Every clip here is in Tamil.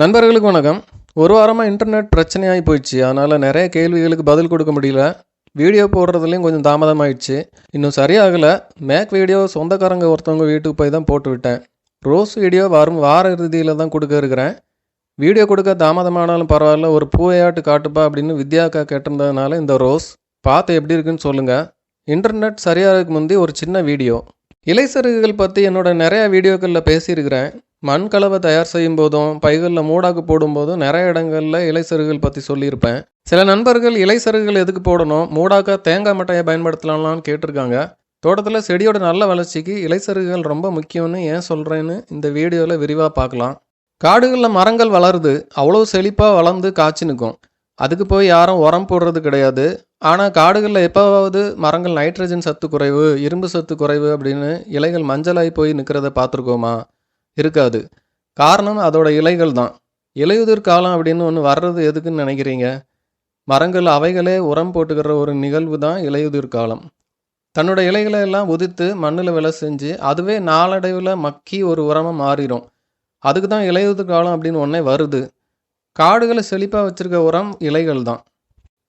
நண்பர்களுக்கு வணக்கம். ஒரு வாரமாக இன்டர்நெட் பிரச்சனையாகி போயிடுச்சு. அதனால் நிறைய கேள்விகளுக்கு பதில் கொடுக்க முடியல. வீடியோ போடுறதுலையும் கொஞ்சம் தாமதமாயிடுச்சு. இன்னும் சரியாகலை. மேக் வீடியோ சொந்தக்காரங்க ஒருத்தவங்க வீட்டுக்கு போய் தான் போட்டு விட்டேன். ரோஸ் வீடியோ வரும் வார இறுதியில் தான் கொடுக்க இருக்கிறேன். வீடியோ கொடுக்க தாமதமானாலும் பரவாயில்ல. ஒரு பூவையாட்டு காட்டுப்பா அப்படின்னு வித்யாக்கா கேட்டிருந்ததுனால இந்த ரோஸ் பார்த்து எப்படி இருக்குன்னு சொல்லுங்கள் இன்டர்நெட் சரியாகிறதுக்கு முந்தி ஒரு சின்ன வீடியோ இலைசருகுகள் பற்றி என்னோட நிறையா வீடியோக்களில் பேசியிருக்கிறேன். மண் கலவை தயார் செய்யும் போதும் பைகளில் மூடாக்கு போடும்போதும் நிறைய இடங்களில் இலைசருகுகள் பற்றி சொல்லியிருப்பேன். சில நண்பர்கள் இலைசருகுகள் எதுக்கு போடணும் மூடாக்கா தேங்காய் மட்டையை பயன்படுத்தலாம்லான்னு கேட்டிருக்காங்க. தோட்டத்தில் செடியோட நல்ல வளர்ச்சிக்கு இலைசருகுகள் ரொம்ப முக்கியம்னு ஏன் சொல்கிறேன்னு இந்த வீடியோவில் விரிவாக பார்க்கலாம். காடுகளில் மரங்கள் வளருது அவ்வளோ செழிப்பாக வளர்ந்து காய்ச்சி நிற்கும். அதுக்கு போய் யாரும் உரம் போடுறது கிடையாது. ஆனால் காடுகளில் எப்போவாவது மரங்கள் நைட்ரஜன் சத்து குறைவு இரும்பு சத்து குறைவு அப்படின்னு இலைகள் மஞ்சளாகி போய் நிற்கிறத பார்த்துருக்கோமா? இருக்காது. காரணம் அதோட இலைகள் தான். இலையுதிர் காலம் அப்படின்னு ஒன்று வர்றது எதுக்குன்னு நினைக்கிறீங்க? மரங்கள் அவைகளே உரம் போட்டுக்கிற ஒரு நிகழ்வு தான் இலையுதிர் காலம். தன்னோட இலைகளை எல்லாம் உதித்து மண்ணில் விளை செஞ்சு அதுவே நாளடைவில் மக்கி ஒரு உரமாக மாறிடும் அதுக்கு தான் இலையுதிர் காலம் அப்படின்னு ஒன்றே வருது. காடுகளை செழிப்பாக வச்சுருக்க உரம் இலைகள் தான்.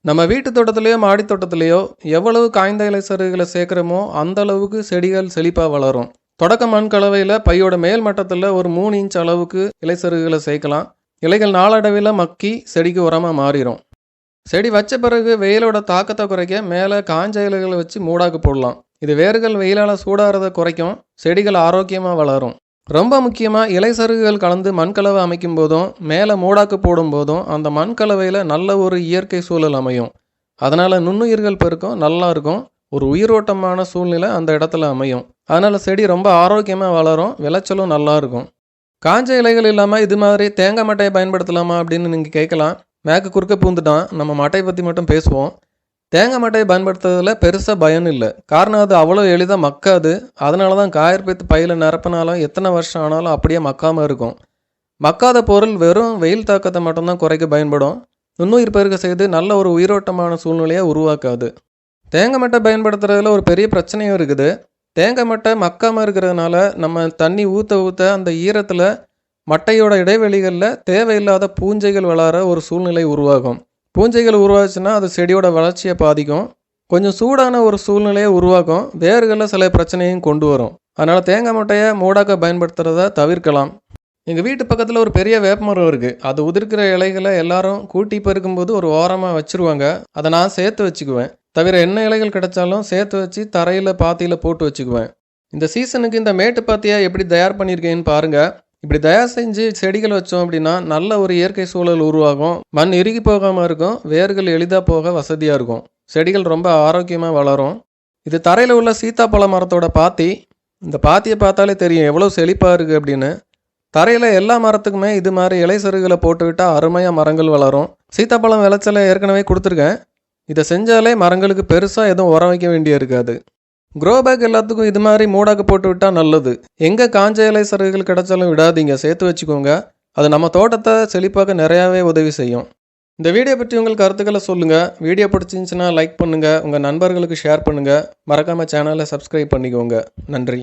நம்ம வீட்டு தோட்டத்திலேயோ மாடி தோட்டத்திலேயோ எவ்வளவு காய்ந்த இலை சருகுகளை சேர்க்குறோமோ அந்த அளவுக்கு செடிகள் செழிப்பாக வளரும். தொடக்க மண் கலவையில் பையோட மேல் மட்டத்தில் ஒரு மூணு இன்ச் அளவுக்கு இலை சருகுகளை சேர்க்கலாம். இலைகள் நாளடைவில் மக்கி செடிக்கு உரமாக மாறிடும் செடி வச்ச பிறகு வெயிலோட தாக்கத்தை குறைக்க மேலே காஞ்ச இலைகளை வச்சு மூடாக்கு போடலாம். இது வேர்கள் வெயிலால் சூடாகிறத குறைக்கும் செடிகள் ஆரோக்கியமாக வளரும். ரொம்ப முக்கியமாக இலை சருகுகள் கலந்து மண்கலவை அமைக்கும் போதும் மேலே மூடாக்கு போடும் போதும் அந்த மண்கலவையில் நல்ல ஒரு இயற்கை சூழல் அமையும். அதனால் நுண்ணுயிர்கள் பெருக்கம் நல்லா இருக்கும். ஒரு உயிரோட்டமான சூழ்நிலை அந்த இடத்துல அமையும். அதனால் செடி ரொம்ப ஆரோக்கியமாக வளரும் விளைச்சலும் நல்லாயிருக்கும் காஞ்ச இலைகள் இல்லாமல் இது மாதிரி தேங்காய் மட்டையை பயன்படுத்தலாமா அப்படின்னு நீங்கள் கேட்கலாம். மேக்கு குறுக்க பூந்துட்டான். நம்ம மட்டையை பற்றி மட்டும் பேசுவோம். தேங்காய் மட்டையை பயன்படுத்துறதுல பெருசாக பயன் இல்லை. காரணம் அது அவ்வளோ எளிதாக மக்காது. அதனால தான் காயற்பத்து பையில் நிரப்பினாலும் எத்தனை வருஷம் ஆனாலும் அப்படியே மக்காமல் இருக்கும். மக்காத பொருள் வெறும் வெயில் தாக்கத்தை மட்டும்தான் குறைக்க பயன்படும். நுண்ணுயிர் பெருக்க செய்து நல்ல ஒரு உயிரோட்டமான சூழ்நிலையை உருவாக்காது. தேங்காய் மட்டை பயன்படுத்துறதுல ஒரு பெரிய பிரச்சனையும் இருக்குது. தேங்காய் மட்டை மக்காமல் இருக்கிறதுனால நம்ம தண்ணி ஊற்ற ஊற்ற அந்த ஈரத்தில் மட்டையோட இடைவெளிகளில் தேவையில்லாத பூஞ்சைகள் வளர ஒரு சூழ்நிலை உருவாகும். பூஞ்சைகள் உருவாச்சுன்னா அது செடியோட வளர்ச்சியை பாதிக்கும். கொஞ்சம் சூடான ஒரு சூழ்நிலையை உருவாக்கும். வேர்களில் சில பிரச்சனையும் கொண்டு வரும். அதனால் தேங்காய் மட்டையை மூடாக்க பயன்படுத்துகிறத தவிர்க்கலாம். எங்கள் வீட்டு பக்கத்தில் ஒரு பெரிய வேப்பமரம் இருக்குது அது உதிர்க்கிற இலைகளை எல்லாரும் கூட்டி பெருக்கும்போது ஒரு ஓரமாக வச்சுருவாங்க. அதை நான் சேர்த்து வச்சுக்குவேன். தவிர என்ன இலைகள் கிடைச்சாலும் சேர்த்து வச்சு தரையில் பாத்தியில் போட்டு வச்சுக்குவேன். இந்த சீசனுக்கு இந்த மேட்டு பாத்தியை எப்படி தயார் பண்ணியிருக்கேன்னு பாருங்கள் இப்படி தயார் செஞ்சு செடிகள் வச்சோம் அப்படின்னா நல்ல ஒரு இயற்கை சூழல் உருவாகும். மண் இறுகி போகாமல் இருக்கும். வேர்கள் எளிதாக போக வசதியாக இருக்கும். செடிகள் ரொம்ப ஆரோக்கியமாக வளரும். இது தரையில் உள்ள சீத்தாப்பழ மரத்தோட பாத்தி. இந்த பாத்தியை பார்த்தாலே தெரியும் எவ்வளோ செழிப்பாக இருக்குது அப்படின்னு. தரையில் எல்லா மரத்துக்குமே இது மாதிரி இலை சருகுகளை போட்டுவிட்டால் அருமையாக மரங்கள் வளரும். சீத்தாப்பழம் விளைச்சலை ஏற்கனவே கொடுத்துருக்கேன். இதை செஞ்சாலே மரங்களுக்கு பெருசாக எதுவும் உரம் வைக்க வேண்டிய இருக்காது. க்ரோ பேக் எல்லாத்துக்கும் இது மாதிரி மூடாக்கு போட்டு விட்டால் நல்லது. எங்கே காஞ்ச இலை சருகுகள் கிடைச்சாலும் விடாதீங்க சேர்த்து வச்சுக்கோங்க. அது நம்ம தோட்டத்தை செழிப்பாக நிறையாவே உதவி செய்யும். இந்த வீடியோ பற்றி உங்கள் கருத்துக்களை சொல்லுங்கள் வீடியோ பிடிச்சிருந்துச்சுன்னா லைக் பண்ணுங்கள் உங்கள் நண்பர்களுக்கு ஷேர் பண்ணுங்கள் மறக்காமல் சேனலை சப்ஸ்கிரைப் பண்ணிக்கோங்க. நன்றி.